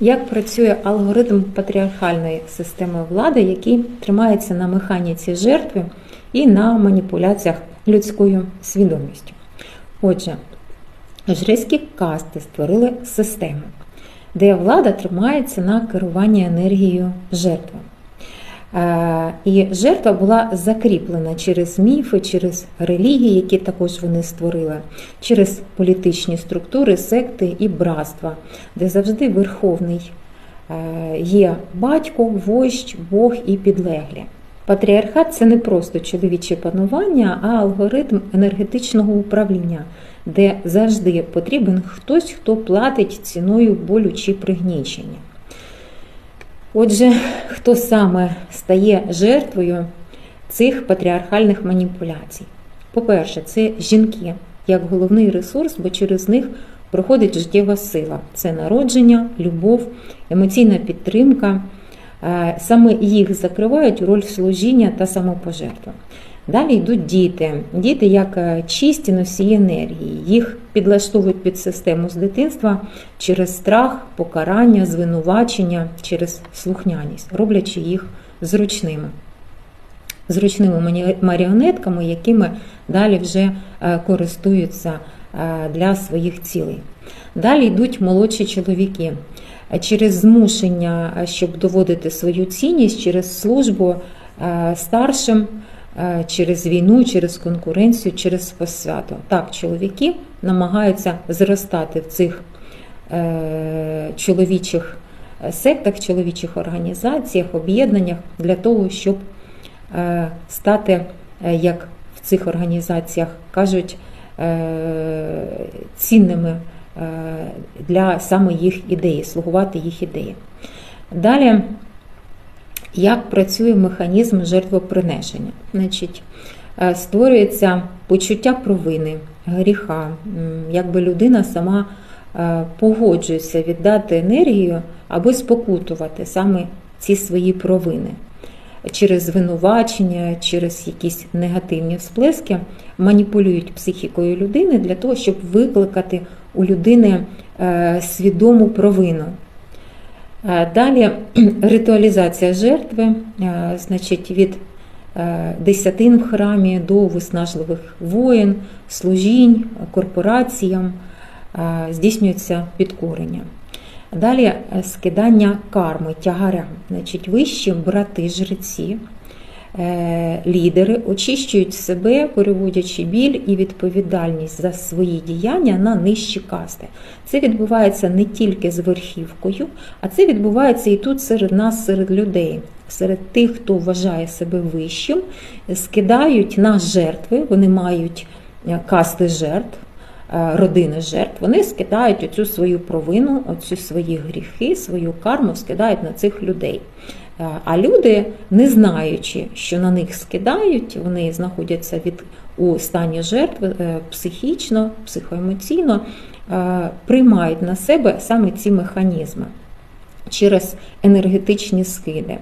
Як працює алгоритм патріархальної системи влади, який тримається на механіці жертви і на маніпуляціях людською свідомістю? Отже, жрецькі касти створили систему, де влада тримається на керуванні енергією жертви. Е, І жертва була закріплена через міфи, через релігії, які також вони створили, через політичні структури, секти і братства, де завжди верховний е, є батько, вождь, Бог і підлеглі. Патріархат це не просто чоловіче панування, а алгоритм енергетичного управління, де завжди потрібен хтось, хто платить ціною болю чи пригнічення. Отже, хто саме стає жертвою цих патріархальних маніпуляцій? По-перше, це жінки як головний ресурс, бо через них проходить життєва сила. Це народження, любов, емоційна підтримка. Е, Саме їх закривають роль служіння та самопожертви. Далі йдуть діти. Діти як е, чисті носії енергії. Їх підлаштовують під систему з дитинства через страх, покарання, звинувачення, через слухняність, роблячи їх зручними. Зручними маріонетками, якими далі вже е, користуються е, для своїх цілей. Далі йдуть молодші чоловіки. Через змушення, щоб доводити свою цінність, через службу старшим, через війну, через конкуренцію, через посвяту. Так, чоловіки намагаються зростати в цих е, чоловічих сектах, чоловічих організаціях, об'єднаннях для того, щоб е, стати, е, як в цих організаціях кажуть, е, цінними е, для саме їх ідеї, слугувати їх ідеї. Далі, як працює механізм жертвопринесення? Значить, е, створюється почуття провини, гріха, якби людина сама е, погоджується віддати енергію аби спокутувати саме ці свої провини. Через звинувачення, через якісь негативні всплески маніпулюють психікою людини для того, щоб викликати у людини е, свідому провину. Далі ритуалізація жертви, значить, від десятин в храмі до виснажливих воїн, служінь, корпораціям здійснюється підкорення. Далі е, скидання карми, тягаря. Значить, вищі брати жреці, лідери очищують себе, переводячи біль і відповідальність за свої діяння на нижчі касти. Це відбувається не тільки з верхівкою, а це відбувається і тут серед нас, серед людей. Серед тих, хто вважає себе вищим, скидають на жертви, вони мають е, касти жертв, е, родини жертв, вони скидають оцю свою провину, оцю свої гріхи, свою карму скидають на цих людей. Е, А люди, не знаючи, що на них скидають, вони знаходяться від у стані жертви е, психічно, психоемоційно, е, приймають на себе саме ці механізми через енергетичні скиди.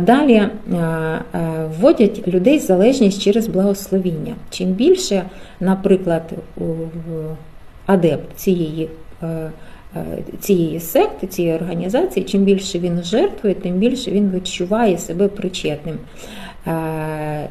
Далі вводять людей в залежність через благословіння. Чим більше, наприклад, адепт цієї, цієї секти, цієї організації, чим більше він жертвує, тим більше він відчуває себе причетним. Е, е,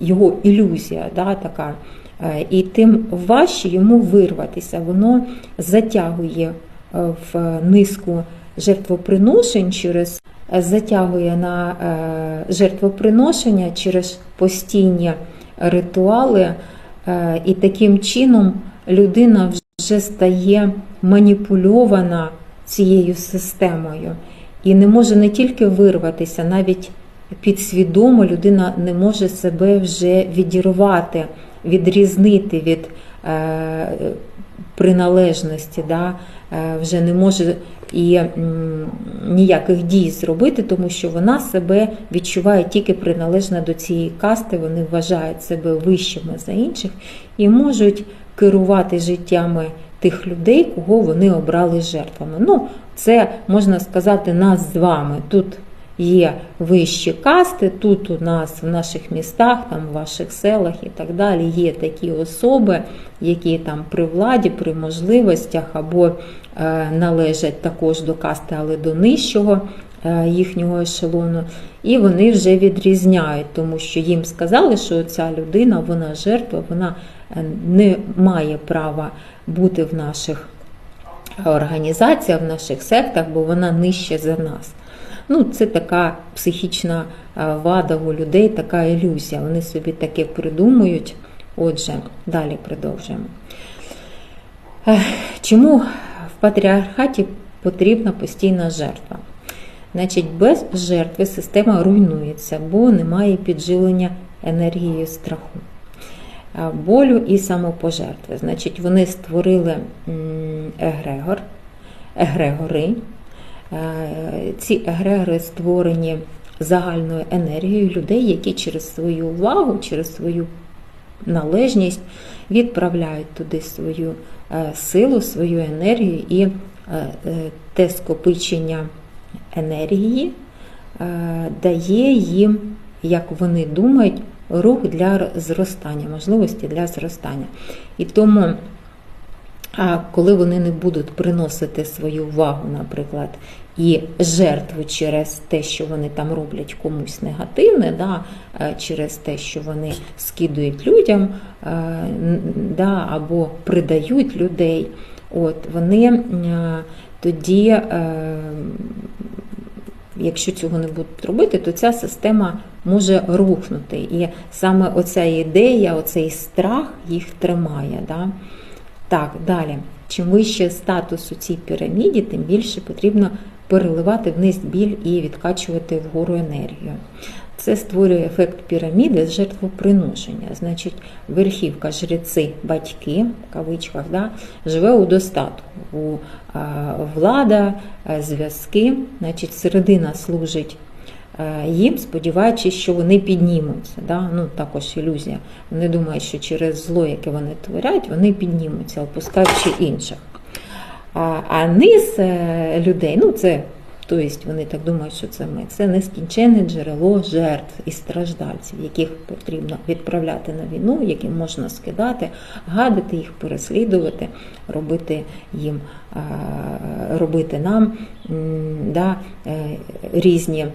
Його ілюзія да, така. Е, І тим важче йому вирватися. Воно затягує е, в низку жертвоприношень через затягує на е, жертвоприношення через постійні ритуали, е, і таким чином людина вже стає маніпульована цією системою і не може не тільки вирватися, навіть підсвідомо людина не може себе вже відірвати, відрізнити від е, приналежності, да? Е, вже не може і ніяких дій зробити, тому що вона себе відчуває тільки приналежна до цієї касти, вони вважають себе вищими за інших і можуть керувати життями тих людей, кого вони обрали жертвами. Ну, це можна сказати нас з вами. Тут є вищі касти, тут у нас в наших містах, там в ваших селах і так далі є такі особи, які там при владі, при можливостях або належать також до касти, але до нижчого е, їхнього ешелону. І вони вже відрізняють, тому що їм сказали, що ця людина, вона жертва, вона е, не має права бути в наших організаціях, в наших сектах, бо вона нижче за нас. Ну, це така психічна е, вада у людей, така ілюзія. Вони собі таке придумують. Отже, далі продовжуємо. Чому патріархаті потрібна постійна жертва? Значить, без жертви система руйнується, бо немає підживлення енергією страху, болю і самопожертви. Значить, вони створили егрегор, егрегори. Ці егрегори створені загальною енергією людей, які через свою увагу, через свою належність відправляють туди свою силу, свою енергію і е, е, те скопичення енергії е, дає їм, як вони думають, рух для зростання, можливості для зростання. І тому, а коли вони не будуть приносити свою увагу, наприклад, і жертву через те, що вони там роблять комусь негативне, да, е, через те, що вони скидують людям е, да, або придають людей, от, вони е, тоді, якщо цього не будуть робити, то ця система може рухнути. І саме оця ідея, оцей страх їх тримає. Да? Так, далі. Чим вище статус у цій піраміді, тим більше потрібно переливати вниз біль і відкачувати вгору енергію. Це створює ефект піраміди з жертвоприношення. Значить, верхівка, жреці, батьки, в кавичках, да, живе у достатку. У влада, а, зв'язки, значить, середина служить е, їм, сподіваючись, що вони піднімуться. Да? Ну, також ілюзія. Вони думають, що через зло, яке вони творять, вони піднімуться, опускаючи інших. А, а низ е, людей, ну це, тобто вони так думають, що це ми, це нескінченне джерело жертв і страждальців, яких потрібно відправляти на війну, яким можна скидати, гадити їх, переслідувати, робити їм, е, робити нам да, е, різні.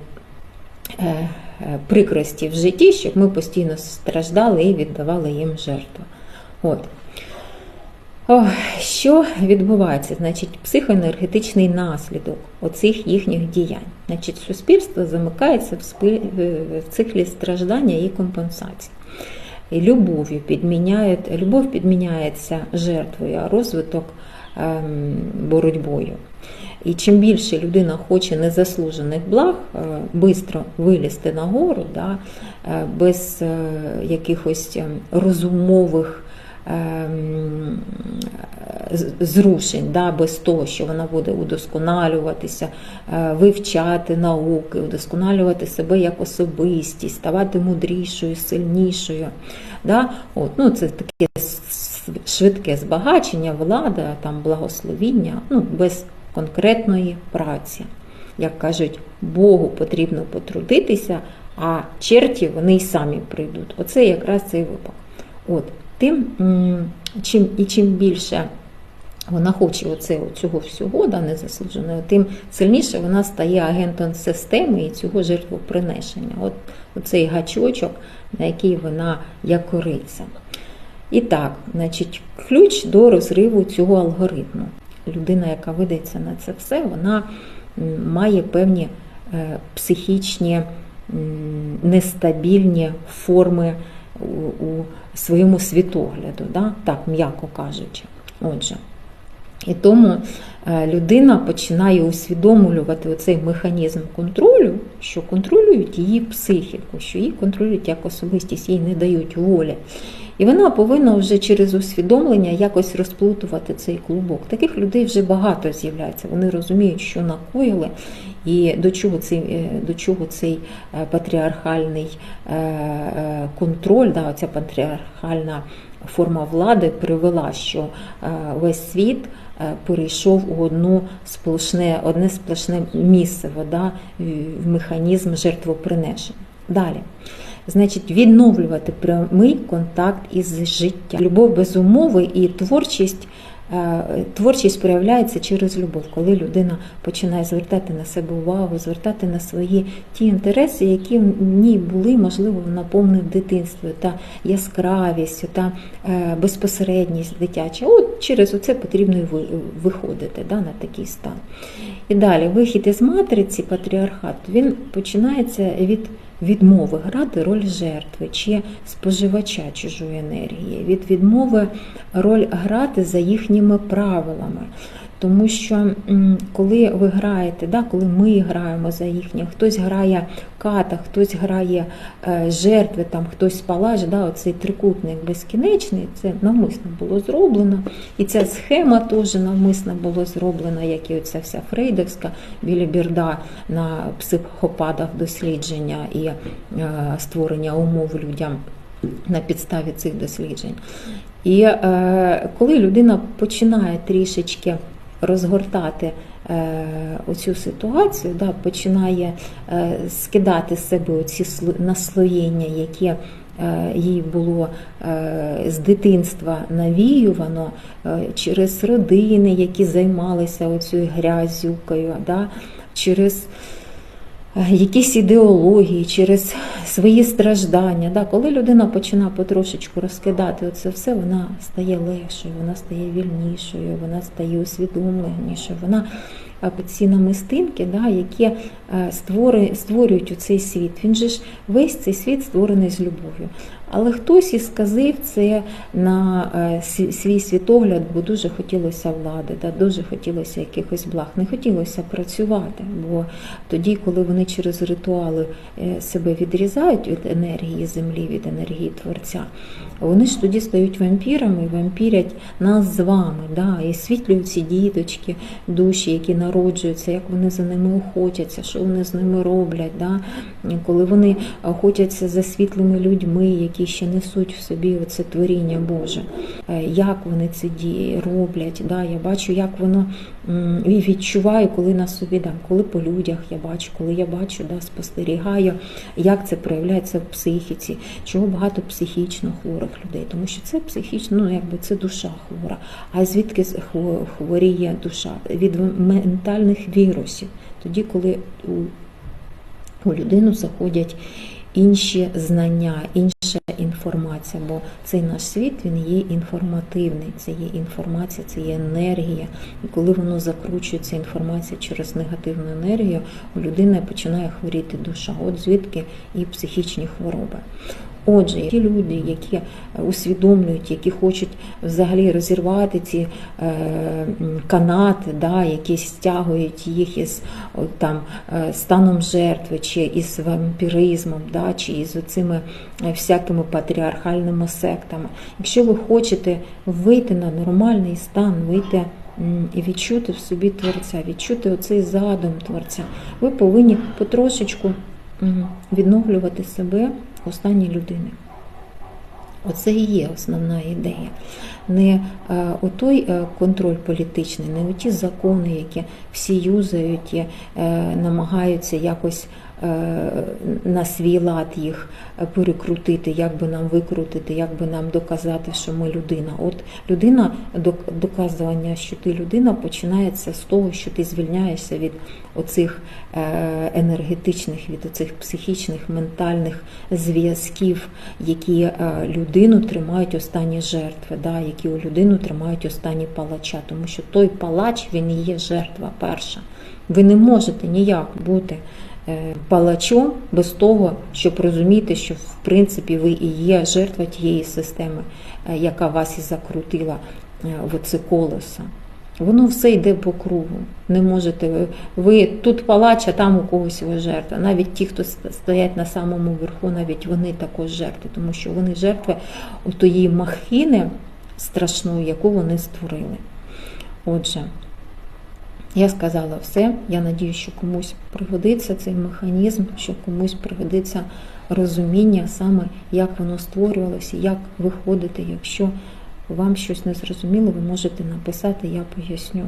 Е, е, Прикрості в житті, щоб ми постійно страждали і віддавали їм жертву. От. О, що відбувається? Значить, психоенергетичний наслідок оцих їхніх діянь. Значить, суспільство замикається в, спи... в циклі страждання і компенсації. І любов'ю підміняють, любов підміняється жертвою, а розвиток ем, боротьбою. І чим більше людина хоче незаслужених благ, швидко вилізти нагору, да, е, без е, якихось ем, розумових ем, зрушень, да, без того, що вона буде удосконалюватися, е, вивчати науки, удосконалювати себе як особистість, ставати мудрішою, сильнішою. Да? От, ну, це таке швидке збагачення, влада, там, благословіння, ну, без конкретної праці. Як кажуть, Богу потрібно потрудитися, а черті вони й самі прийдуть. Оце якраз цей випадок. От, тим, чим, і чим більше вона хоче оце, цього всього, да, незаслуженого, тим сильніше вона стає агентом системи і цього жертвоприношення. От оцей гачочок, на який вона якориться. І так, значить, ключ до розриву цього алгоритму. Людина, яка ведеться на це все, вона має певні е, психічні нестабільні форми у, своєму світогляду, да? так, м'яко кажучи. Отже. І тому е, людина починає усвідомлювати оцей механізм контролю, що контролюють її психіку, що її контролюють як особистість, їй не дають волі. І вона повинна вже через усвідомлення якось розплутувати цей клубок. Таких людей вже багато з'являється. Вони розуміють, що накоїли, і до чого цей, е, до чого цей е, патріархальний е, контроль, да, ця патріархальна форма влади привела, що весь світ перейшов у одну сплошне, одне сплошне місце, вода в механізм жертвоприношення. Далі. Значить, відновлювати прямий контакт із життям. Любов без умови і творчість е, творчість проявляється через любов, коли людина починає звертати на себе увагу, звертати на свої ті інтереси, які в ній були, можливо, наповнені дитинством, та яскравістю, та е, безпосередність дитяча. От через це потрібно і виходити да, на такий стан. І далі вихід із матриці патріархату він починається від відмови грати роль жертви чи споживача чужої енергії, від відмови роль грати за їхніми правилами. Тому що коли ви граєте, да, коли ми граємо за їхнє, хтось грає ката, хтось грає е, жертви, там хтось палаж, да, оцей трикутник безкінечний, це навмисно було зроблено. І ця схема теж навмисно було зроблена, як і оця вся фрейдовська біліберда на психопадах дослідження і е, створення умов людям на підставі цих досліджень. І е, коли людина починає трішечки розгортати е, оцю ситуацію, да, починає е, скидати з себе оці наслоєння, які е, їй було з дитинства навіювано через родини, які займалися оцією грязюкою, да, через якісь ідеології, через свої страждання. Да, коли людина починає потрошечку розкидати оце все, вона стає легшою, вона стає вільнішою, вона стає усвідомленішою. Вона е, ці намистинки, да, які створюють у цей світ. Він же ж весь цей світ створений з любов'ю. Але хтось і сказив це на е, свій- світогляд, бо дуже хотілося влади, да, дуже хотілося якихось благ. Не хотілося працювати, бо тоді, коли вони через ритуали е, себе відрізають від енергії землі, від енергії Творця, вони ж тоді стають вампірами, вампірять нас з вами, да, і світлюють ці діточки, душі, які народжуються, як вони за ними охотяться, що вони з ними роблять, да, коли вони охотяться за світлими людьми, які ще несуть в собі оце творіння Боже, Е, як вони це роблять. Да, я бачу, як воно і відчуваю, коли на собі, да, коли по людях я бачу, коли я бачу, да, спостерігаю, як це проявляється в психіці, чого багато психічно хворих людей, тому що це психічно, ну якби це душа хвора. А звідки хворіє душа? Від ментальних вірусів. Тоді, коли у у людину заходять інші знання, інша інформація, бо цей наш світ він є інформативний, це є інформація, це є енергія. І коли воно закручується інформація через негативну енергію, у людини починає хворіти душа. От звідки і психічні хвороби. Отже, ті люди, які е, усвідомлюють, які хочуть взагалі розірвати ці е, канати, да, які стягують їх із там, е, станом жертви, чи із вампіризмом, да, чи із цими всякими патріархальними сектами. Якщо ви хочете вийти на нормальний стан, вийти і відчути в собі творця, відчути оцей задум творця, ви повинні потрошечку відновлювати себе у людини. Оце і є основна ідея. Не е, отой е, контроль політичний, не оті закони, які всі юзають і е, намагаються якось на свій лад їх е, перекрутити, як би нам викрутити, як би нам доказати, що ми людина. От людина, док- доказування, що ти людина, починається з того, що ти звільняєшся від оцих е, енергетичних, від оцих психічних, ментальних зв'язків, які е, людину тримають у стані жертви, да, які у людину тримають у стані палача, тому що той палач він є жертва перша. Ви не можете ніяк бути е, палачом без того, щоб розуміти, що в принципі ви і є жертва тієї системи, е, яка вас і закрутила е, в це колесо. Воно все йде по кругу. Не можете ви, ви тут палач, а там у когось ви жертва. Навіть ті, хто стоять на самому верху, навіть вони також жертви, тому що вони жертви у тої махини страшної, яку вони створили. Отже, я сказала все. Я надію, що комусь пригодиться цей механізм, що комусь пригодиться розуміння саме, як воно створювалося, як виходити. Якщо вам щось не зрозуміло, ви можете написати, я поясню.